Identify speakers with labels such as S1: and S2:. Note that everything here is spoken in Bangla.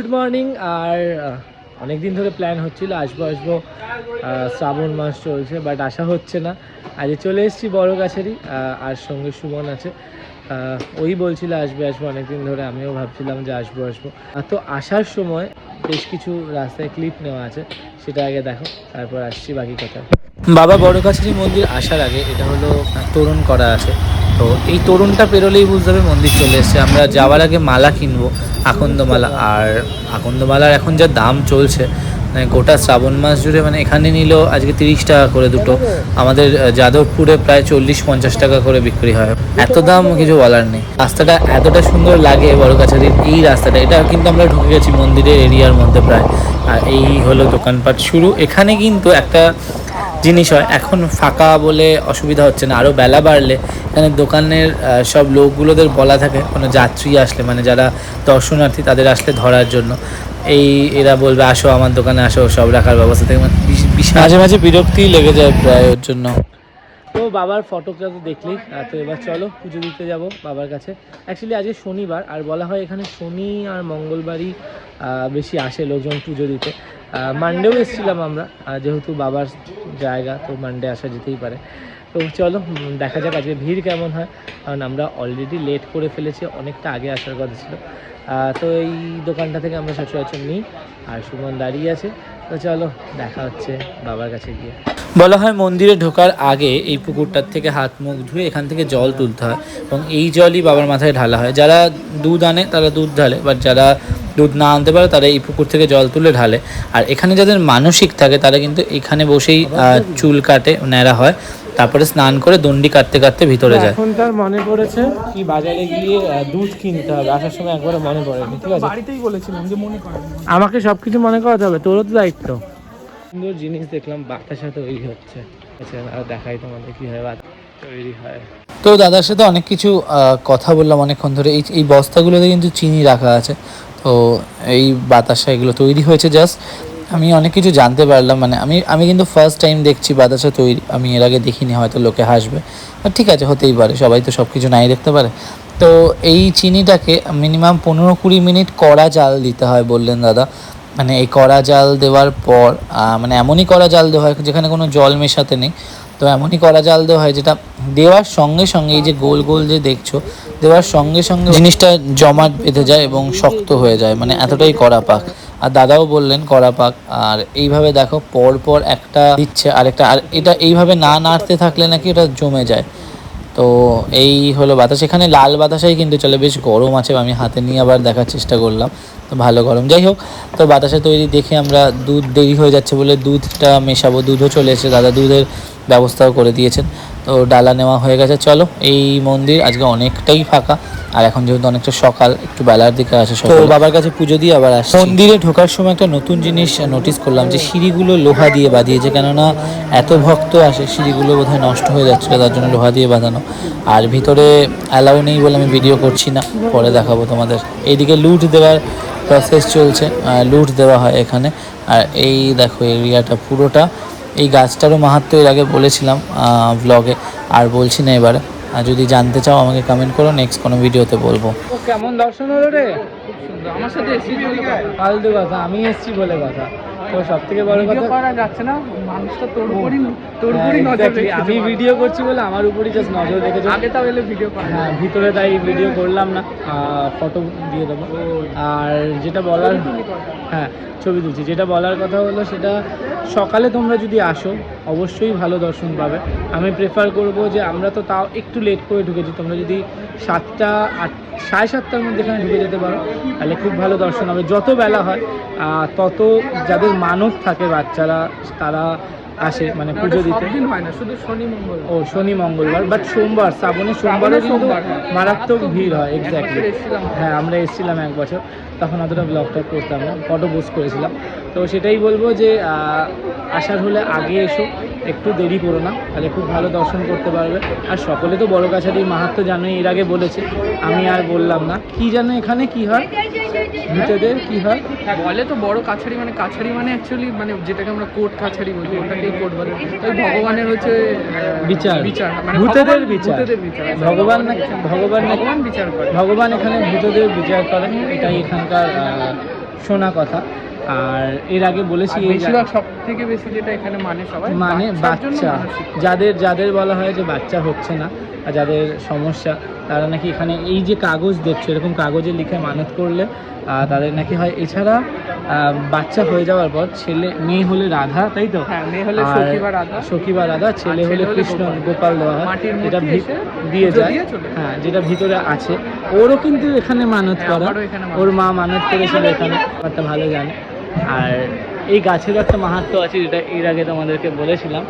S1: গুড মর্নিং আর অনেক দিন ধরে প্ল্যান হচ্ছিল, আসব আসব শ্রাবণ মাস চলছে বাট আসা হচ্ছে না। আজ চলে এসেছি বড় গাছেরই আর সঙ্গে সুমন আছে। ওই বলছিল, আসবে, আসব, অনেকদিন ধরে আমিও ভাবছিলাম যে আসব আসব। তো আসার সময় বেশ কিছু রাস্তায় ক্লিপ নেওয়া আছে, সেটা আগে দেখো, তারপর আসছি বাকি কথা। বাবা বড় কাছারি মন্দির আসার আগে, এটা হলো তোরণ করা আছে। তো এই তরুণটা পেরোলেই বুঝতে হবে মন্দির চলে এসছে। আমরা যাওয়ার আগে মালা কিনবো, আকন্দমালা। আর আকন্দমালার এখন যা দাম চলছে মানে গোটা শ্রাবণ মাস জুড়ে মানে এখানে নিল আজকে তিরিশ টাকা করে দুটো। আমাদের যাদবপুরে প্রায় চল্লিশ পঞ্চাশ টাকা করে বিক্রি হয়। এত দাম কিছু বলার নেই। রাস্তাটা এতটা সুন্দর লাগে বড় কাছারির এই রাস্তাটা। এটা কিন্তু আমরা ঢুকে গেছি মন্দিরের এরিয়ার মধ্যে প্রায়। আর এই হলো দোকানপাট শুরু। এখানে কিন্তু একটা জিনিস হয়। এখন ফাঁকা বলে অসুবিধা হচ্ছে না। আরও বেলা বাড়লে এখানে দোকানের সব লোকগুলোদের বলা থাকে কোনো যাত্রী আসলে মানে যারা দর্শনার্থী তাদের আসলে ধরার জন্য। এই এরা বলবে আসো আমার দোকানে আসো সব রাখার ব্যবস্থা থেকে। মানে মাঝে মাঝে বিরক্তিই লেগে যায় প্রায় ওর জন্য। তো বাবার ফটোটা তো দেখলি। তো এবার চলো পুজো দিতে যাব বাবার কাছে। অ্যাকচুয়ালি আজকে শনিবার আর বলা হয় এখানে শনি আর মঙ্গলবারই বেশি আসে লোকজন পুজো দিতে। মানডেও এসেছিলাম আমরা যেহেতু বাবার জায়গা, তো মানডে আসা যেতেই পারে। তো চলো দেখা যাক আজকে ভিড় কেমন হয়। কারণ আমরা অলরেডি লেট করে ফেলেছি, অনেকটা আগে আসার কথা ছিল। তো এই দোকানটা থেকে আমরা সচরাচর নিই, আর সুমন দাঁড়িয়ে আছে। তো চলো, দেখা হচ্ছে বাবার কাছে গিয়ে। বলা হয় মন্দিরে ঢোকার আগে এই পুকুরটার থেকে হাত মুখ ধুয়ে এখান থেকে জল তুলতে হয়, এবং এই জলই বাবার মাথায় ঢালা হয়। যারা দুধ আনে, তারা দুধ ঢালে বাট যারা দুধ না আনতে পারে তারা এই পুকুর থেকে জল তুলে ঢালে। আর এখানে যাদের মানসিক থাকে তারা কিন্তু এখানে বসেই আহ, চুল কাটে ন্যাড়া হয়। তারপরে স্নান করে দণ্ডি কাটতে কাটতে ভিতরে যায়। এখন তার মনে পড়েছে কি বাজারে গিয়ে দুধ কিনতে হবে। আসার সময় একবারে মনে পড়েনি ঠিক আছে?
S2: বাড়িতেই বলেছিলাম যে মনে করেন।
S1: আমাকে সবকিছু মনে করাতে হবে তোরও তো দায়িত্ব। সুন্দর জিনিস দেখলাম বাতাসা তৈরি হচ্ছে। আচ্ছা আর দেখাই তোমাদের কি হয় বাতাসা তৈরি হয়। তো দাদার সাথে অনেক কিছু আহ, কথা বললাম অনেকক্ষণ ধরে। এই এই বস্তাগুলোতে কিন্তু চিনি রাখা আছে। তো এই বাতাসা এগুলো তৈরি হয়েছে জাস্ট আমি অনেক কিছু জানতে পারলাম মানে আমি আমি কিন্তু ফার্স্ট টাইম দেখছি বাতাসা তৈরি, আমি এর আগে দেখিনি, হয়তো লোকে হাসবে। ঠিক আছে, হতেই পারে, সবাই তো সব কিছু নাই দেখতে পারে। তো এই চিনিটাকে মিনিমাম পনেরো কুড়ি মিনিট কড়া জাল দিতে হয় বললেন দাদা। মানে এই কড়া জাল দেওয়ার পর মানে এমনই কড়া জাল দেওয়া হয়, যেখানে কোনো জল মেশাতে নেই। তো এমনই কড়া জাল দেওয়া হয়, যেটা দেওয়ার সঙ্গে সঙ্গে এই যে গোল গোল যে দেখছ দেওয়ার সঙ্গে সঙ্গে জিনিসটা জমাট বেঁধে যায় এবং শক্ত হয়ে যায় মানে এতটাই কড়া পাক। আর দাদাও বললেন, কড়া পাক। আর এইভাবে দেখো পর পর একটা দিচ্ছে আরেকটা আর এটা এইভাবে না নাড়তে থাকলে নাকি এটা জমে যায়। তো এই হলো বাতাস। এখানে লাল বাতাসাই কিন্তু চলে, বেশ গরম আছে, আমি হাতে নিয়ে আবার দেখার চেষ্টা করলাম। তো ভালো গরম। যাই হোক, তো বাতাসা তৈরি দেখে আমরা দুধ দেরি হয়ে যাচ্ছে বলে দুধটা মেশাবো। দুধও চলে এসেছে। দাদা দুধের ব্যবস্থাও করে দিয়েছেন। তো ডালা নেওয়া হয়ে গেছে চলো। এই মন্দির আজকে অনেকটাই ফাঁকা। আর এখন যেহেতু অনেকটা সকাল একটু বেলার দিকে আসে তো বাবার কাছে পুজো দিয়ে আবার আসে মন্দিরে ঢোকার সময় একটা নতুন জিনিস নোটিস করলাম যে সিঁড়িগুলো লোহা দিয়ে বাঁধিয়েছে কেননা এত ভক্ত আসে সিঁড়িগুলো বোধহয় নষ্ট হয়ে যাচ্ছিল তার জন্য লোহা দিয়ে বাঁধানো। আর ভিতরে অ্যালাউ নেই বলে আমি ভিডিও করছি না পরে দেখাবো তোমাদের। এইদিকে লুট দেওয়ার প্রসেস চলছে লুট দেওয়া হয় এখানে। আর এই দেখো এরিয়াটা পুরোটা। এই গাছটারও মাহাত্ম এর আগে বলেছিলাম ব্লগে আর বলছি না এবারে। আর যদি জানতে চাও, আমাকে কমেন্ট করো নেক্সট কোনো ভিডিওতে বলব। কেমন দর্শন হলো রে?
S2: আমার সাথে এসেছি
S1: ফালতু কথা। আমি এসছি বলে কথা। তো সব থেকে বড় কথা
S2: করা যাচ্ছে না মানুষটা তোর উপরই তোর
S1: হ্যাঁ,
S2: উপরই নজর
S1: আমি ভিডিও করছি বলে আমার উপরই জাস্ট নজর রেখেছে।
S2: আগে তাও এলে ভিডিও করা
S1: হ্যাঁ ভিতরে তাই ভিডিও করলাম না। ফটো দিয়ে দেবো। আর যেটা বলার হ্যাঁ ছবি তুলছি। যেটা বলার কথা হলো সেটা সকালে তোমরা যদি আসো অবশ্যই ভালো দর্শন পাবে। আমি প্রেফার করব যে আমরা তো তাও একটু লেট করে ঢুকেছি। তোমরা যদি সাতটা আট সাড়ে সাতটার মধ্যে এখানে ঢুকে যেতে পারো। তাহলে খুব ভালো দর্শন হবে। যত বেলা হয় তত যাদের মানব থাকে বাচ্চারা, তারা আসে মানে পুজো দিতে?
S2: হয় না শুধু শনি
S1: ও শনি মঙ্গলবার বাট সোমবার শ্রাবণের সোমবারও কিন্তু
S2: সোমবার, হ্যাঁ।
S1: মারাত্মক ভিড় হয় এক্স্যাক্টলি হ্যাঁ আমরা এসেছিলাম এক বছর তখন অতটা ব্লগটা করতাম না ফটো পোস্ট করেছিলাম। তো সেটাই বলব যে আসার হলে আগে এসো একটু দেরি করো না তাহলে খুব ভালো দর্শন করতে পারবে। আর সকলে তো বড় কাছারি মাহাত্ম জানোই এর আগে বলেছে আমি আর বললাম না। কি জানো এখানে কি হয়? ভূতেদের কি হয়?
S2: বলে তো বড় কাছারি মানে কাছারি মানে অ্যাকচুয়ালি মানে যেটাকে আমরা কোর্ট কাছারি বলি ওটাকেই কোর্ট বলে। ওই ভগবানের হচ্ছে
S1: বিচার।
S2: বিচার মানে
S1: ভূতেদের
S2: ভগবান-
S1: বিচার।
S2: ভূতেদের বিচার।
S1: ভগবান ভগবান
S2: ভগবান বিচার করে।
S1: ভগবান এখানে ভূতদের বিচার করেন এটাই এখানকার
S3: শোনা কথা। আর এর আগে বলেছি
S2: বেশিরভাগ সব থেকে বেশি যেটা এখানে মানে সবাই
S3: মানে বাচ্চা। যাদের যাদের বলা হয় যে বাচ্চা হচ্ছে না আর যাদের সমস্যা তারা নাকি এখানে এই যে কাগজ দেখছ এরকম কাগজে লিখে মানত করলে তাদের নাকি হয় এছাড়া বাচ্চা হয়ে যাওয়ার পর ছেলে মেয়ে হলে রাধা তাই তো?
S2: হ্যাঁ সখী বা রাধা।
S3: ছেলে হলে কৃষ্ণ
S2: গোপাল।
S3: দেওয়া হয় যেটা দিয়ে যায়। হ্যাঁ যেটা ভিতরে আছে। ওরও কিন্তু এখানে মানত
S2: হ্যাঁ,
S3: করা। ওর মা মানত করেছিল এখানে। ব্যাপারটা ভালো জানে। আর এই গাছেরও একটা মাহাত্ম আছে যেটা এর আগে তোমাদেরকে বলেছিলাম।